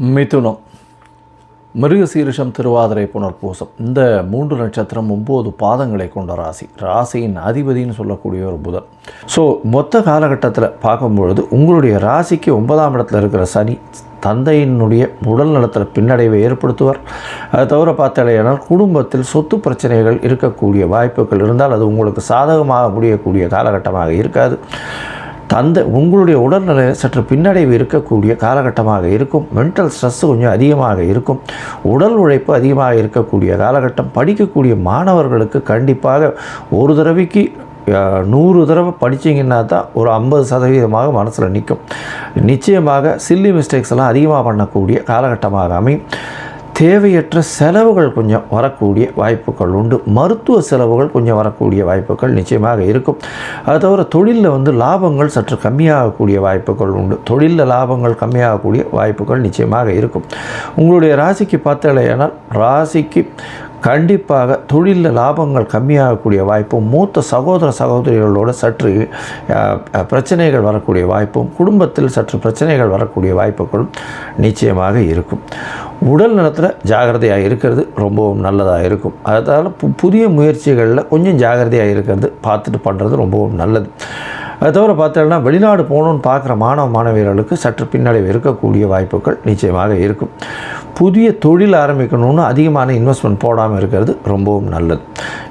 மிதுனம். மிருகசீரிஷம் திருவாதிரை புனர்பூசம். இந்த மூன்று நட்சத்திரம் ஒம்பது பாதங்களை கொண்ட ராசி. ராசியின் அதிபதின்னு சொல்லக்கூடிய ஒரு புதன். ஸோ மொத்த காலகட்டத்தில் பார்க்கும்பொழுது உங்களுடைய ராசிக்கு ஒன்பதாம் இடத்துல இருக்கிற சனி தந்தையினுடைய உடல் நலத்தில் பின்னடைவை ஏற்படுத்துவார். அதை தவிர பார்த்தாலேயானால் குடும்பத்தில் சொத்து பிரச்சனைகள் இருக்கக்கூடிய வாய்ப்புகள் இருந்தால் அது உங்களுக்கு சாதகமாக முடியக்கூடிய காலகட்டமாக இருக்காது. தந்தை உங்களுடைய உடல்நிலை சற்று பின்னடைவு இருக்கக்கூடிய காலகட்டமாக இருக்கும். மென்டல் ஸ்ட்ரெஸ் கொஞ்சம் அதிகமாக இருக்கும். உடல் உழைப்பு அதிகமாக இருக்கக்கூடிய காலகட்டம். படிக்கக்கூடிய மாணவர்களுக்கு கண்டிப்பாக ஒரு தடவைக்கு நூறு தடவை படித்தீங்கன்னா தான் ஒரு ஐம்பது சதவீதமாக மனசில் நிற்கும் நிச்சயமாக சில்லி மிஸ்டேக்ஸ் எல்லாம் அதிகமாக பண்ணக்கூடிய காலகட்டமாக அமையும். தேவையற்ற செலவுகள் கொஞ்சம் வரக்கூடிய வாய்ப்புகள் உண்டு. மருத்துவ செலவுகள் கொஞ்சம் வரக்கூடிய வாய்ப்புகள் நிச்சயமாக இருக்கும். அது தவிர தொழிலில் வந்து லாபங்கள் சற்று கம்மியாகக்கூடிய வாய்ப்புகள் உண்டு. தொழிலில் லாபங்கள் கம்மியாகக்கூடிய வாய்ப்புகள் நிச்சயமாக இருக்கும். உங்களுடைய ராசிக்கு பார்த்தாலேயானால் ராசிக்கு கண்டிப்பாக தொழிலில் லாபங்கள் கம்மியாகக்கூடிய வாய்ப்பும் மூத்த சகோதர சகோதரிகளோட சற்று பிரச்சனைகள் வரக்கூடிய வாய்ப்பும் குடும்பத்தில் சற்று பிரச்சனைகள் வரக்கூடிய வாய்ப்புகளும் நிச்சயமாக இருக்கும். உடல் நலத்தில் ஜாகிரதையாக இருக்கிறது ரொம்பவும் நல்லதாக இருக்கும். அதனால் பு புதிய முயற்சிகளில் கொஞ்சம் ஜாகிரதையாக இருக்கிறது பார்த்துட்டு பண்ணுறது ரொம்பவும் நல்லது. அது தவிர பார்த்தோம்னா வெளிநாடு போகணுன்னு பார்க்குற மாணவ மாணவியர்களுக்கு சற்று பின்னடைவு இருக்கக்கூடிய வாய்ப்புகள் நிச்சயமாக இருக்கும். புதிய தொழில் ஆரம்பிக்கணும்னு அதிகமான இன்வெஸ்ட்மெண்ட் போடாமல் இருக்கிறது ரொம்பவும் நல்லது.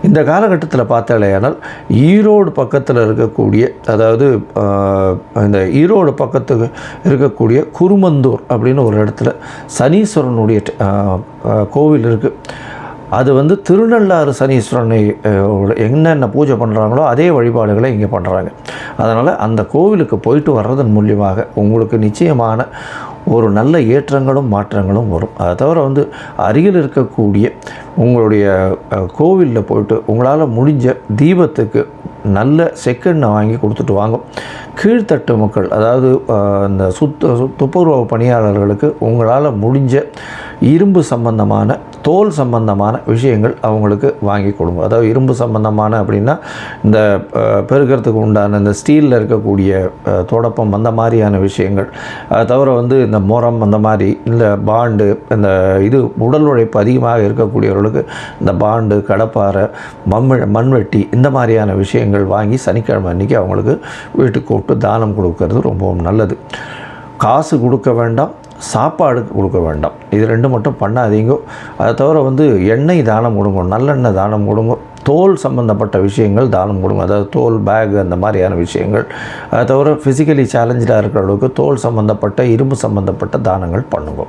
இந்த காலகட்டத்தில் பார்த்தாலேயானால் ஈரோடு பக்கத்தில் இருக்கக்கூடிய அதாவது இந்த ஈரோடு பக்கத்துக்கு இருக்கக்கூடிய குருமந்தூர் அப்படின்னு ஒரு இடத்துல சனீஸ்வரனுடைய கோவில் இருக்குது அது வந்து திருநள்ளாறு சனீஸ்வரனை என்னென்ன பூஜை பண்ணுறாங்களோ அதே வழிபாடுகளை இங்கே பண்ணுறாங்க அதனால் அந்த கோவிலுக்கு போயிட்டு வர்றதன் மூலியமாக உங்களுக்கு நிச்சயமான ஒரு நல்ல ஏற்றங்களும் மாற்றங்களும் வரும். அதை தவிர வந்து அருகில் இருக்கக்கூடிய உங்களுடைய கோவிலில் போயிட்டு உங்களால் முடிஞ்ச தீபத்துக்கு நல்ல செக்கெண்ணெய் வாங்கி கொடுத்துட்டு வாங்கும் கீழ்த்தட்டு மக்கள் அதாவது அந்த இந்த சுத்த துப்புரவு பணியாளர்களுக்கு உங்களால் முடிஞ்ச இரும்பு சம்பந்தமான தோல் சம்பந்தமான விஷயங்கள் அவங்களுக்கு வாங்கி கொடுங்க. அதாவது இரும்பு சம்பந்தமான அப்படின்னா இந்த பெருக்கிறதுக்கு உண்டான இந்த ஸ்டீலில் இருக்கக்கூடிய தொடப்பம் அந்த மாதிரியான விஷயங்கள். தவிர வந்து இந்த முறம் அந்த மாதிரி இந்த பாண்டு இந்த இது உடல் உழைப்பு அதிகமாக இருக்கக்கூடியவர்களுக்கு இந்த பாண்டு கடப்பாறை மண் மண்வெட்டி இந்த மாதிரியான விஷயங்கள் வாங்கி சனிக்கிழமை அன்றைக்கி அவங்களுக்கு வீட்டுக்கு கூப்பிட்டு தானம் கொடுக்கறது ரொம்பவும் நல்லது. காசு கொடுக்க வேண்டாம். சாப்பாடு கொடுக்க வேண்டாம். இது ரெண்டு மட்டும் பண்ணாதீங்க. அதை தவிர வந்து எண்ணெய் தானம் கொடுங்க நல்லெண்ணெய் தானம் கொடுங்க தோல் சம்மந்தப்பட்ட விஷயங்கள் தானம் கொடுங்க. அதாவது தோல் பேக் அந்த மாதிரியான விஷயங்கள். அதை தவிர ஃபிசிக்கலி சேலஞ்சாக அளவுக்கு தோல் சம்மந்தப்பட்ட இரும்பு சம்மந்தப்பட்ட தானங்கள் பண்ணுங்க.